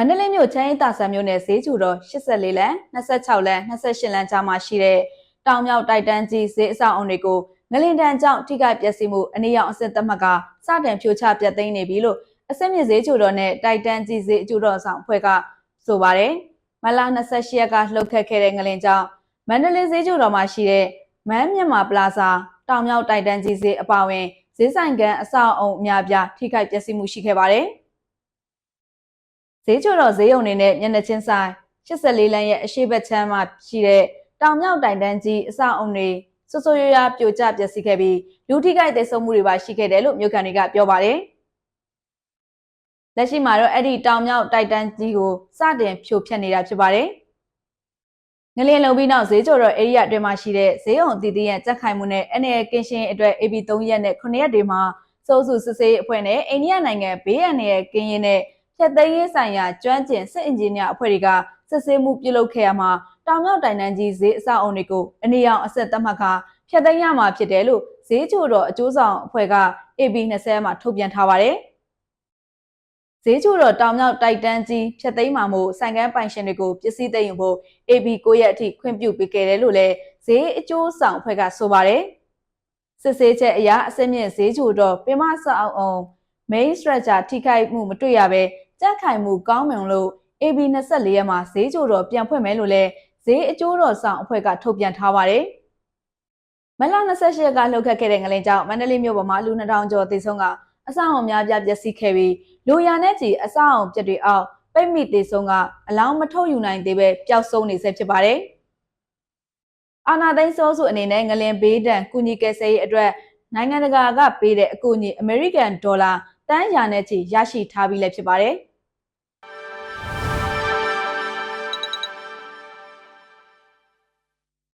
မန္တလေးမြို့ချမ်းရီတာဆန်မြို့နယ်ဈေးကျူတော်84လမ်း26လမ်း28လမ်းကြားမှာရှိတဲ့တောင်မြောက်တိုက်တန်းကြီးဈေးအဆောက်အုံတွေကိုငလင်တန်ကြောင့်ထိခိုက်ပျက်စီးမှုအနည်းရောက်အစစ်သက်မှတ်ကစတင်ဖြိုချပြတ်သိမ်းနေပြီလို့အစစ်မြစ်ဈေးကျူတော်နဲ့တိုက်တန်းကြီးဈေးအကျူတော်ဆောင်အဖွဲ့ကဆိုပါတယ်မလ28ရက်ကလှုပ်ခတ်ခဲ့တဲ့ငလင်ကြောင့်မန္တလေးဈေးကျူတော်မှာရှိတဲ့မန်းမြန်မာပလာဇာတောင်မြောက်တိုက်တန်းကြီးဈေးအပါအဝင်ဈေးဆိုင်ကန်အဆောက်အုံအများပြားထိခိုက်ပျက်စီးမှုရှိခဲ့ပါတယ်။ ဈေးချိုတော်ဈေးရုံတွေနဲ့မျက်နှာချင်းဆိုင်84လမ်းရဲ့အရှိတ်ဘက်ချမ်းမှာရှိတဲ့တောင်မြောက်တိုင်တန်းကြီးအဆောက်အုံတွေဆွဆွရွရွပြိုကျပျက်စီးခဲ့ပြီးလူထိခိုက်ဒေဆုံးမှုတွေပါရှိခဲ့တယ်လို့မြို့ကန်တွေကပြောပါတယ်။လက်ရှိမှာတော့အဲ့ဒီတောင်မြောက်တိုက်တန်းကြီးကိုစတင်ဖြိုဖျက်နေတာဖြစ်ပါတယ်။ငလျင်လုံပြီးနောက်ဈေးကျော်တော်ဧရိယာအတွင်းမှာရှိတဲ့ဈေးုံအသီးသီးရဲ့ကြက်ခိုင်မှုနဲ့ NL ကင်းရှင်းအတွက် AB 3ရက်နဲ့9ရက်တွေမှာစိုးစုစစ်ဆေးအဖွဲ့နဲ့အိန္ဒိယနိုင်ငံဘေးအန္တရာယ်ကင်းရင်နဲ့ ဖြတ်သိမ်းရေးဆိုင်ရာကျွမ်းကျင်စစ်အင်ဂျင်နီယာအဖွဲ့တွေကစစ်ဆေးမှုပြုလုပ်ခဲ့ရမှာတောင်မြောက်တိုင်တန်းကြီးဈေးအဆောက်အုံတွေကိုအနည်းအောင်အဆက်သတ်မှတ်ခါဖြတ်သိမ်းရမှာဖြစ်တယ်လို့ဈေးချိုတော်အကျိုးဆောင်အဖွဲ့က AB20 မှာထုတ်ပြန်ထားပါတယ်။ဈေးချိုတော်တောင်မြောက်တိုက်တန်းကြီးဖြတ်သိမ်းမှာမို့ဆိုင်ကန်းပိုင်ရှင်တွေကိုပစ္စည်းသိမ်းယူဖို့ AB9 ရက်အထိခွင့်ပြုပေးခဲ့တယ်လို့လည်းဈေးအကျိုးဆောင်အဖွဲ့ကဆိုပါတယ်။စစ်ဆေးချက်အရအစင်းမြင့်ဈေးချိုတော်ပင်မဆောက်အောင် main structure ထိခိုက်မှုမတွေ့ရဘဲ ကြက်ခိုင်မှုကောင်းမွန်လို့ AB 24ရက်မှာဈေးချိုတော်ပြန်ဖွင့်မယ်လို့လည်းဈေးအကျိုးတော်ဆောင်အဖွဲ့ကထုတ်ပြန်ထားပါတယ်။မလ28ရက်ကလှုပ်ခတ်ခဲ့တဲ့ငလင်ကြောင့်မန္တလေးမြို့ပေါ်မှာလူ2000ကျော်သေဆုံးကအဆောက်အုံများပြပျက်စီးခဲ့ပြီးလူရနဲ့ချီအဆောက်အုံပြက်တွေအောက်ပိတ်မိသေဆုံးကအလောင်းမထုတ်ယူနိုင်သေးပဲပျောက်ဆုံးနေဆဲဖြစ်ပါတယ်။အာနာသိန်းစောစုအနေနဲ့ငလင်ဘေးဒဏ်ကုညီကယ်ဆယ်ရေးအတွက်နိုင်ငံတကာကပေးတဲ့အကူအညီအမေရိကန်ဒေါ်လာတန်းရာနဲ့ချီရရှိထားပြီးလည်းဖြစ်ပါတယ်။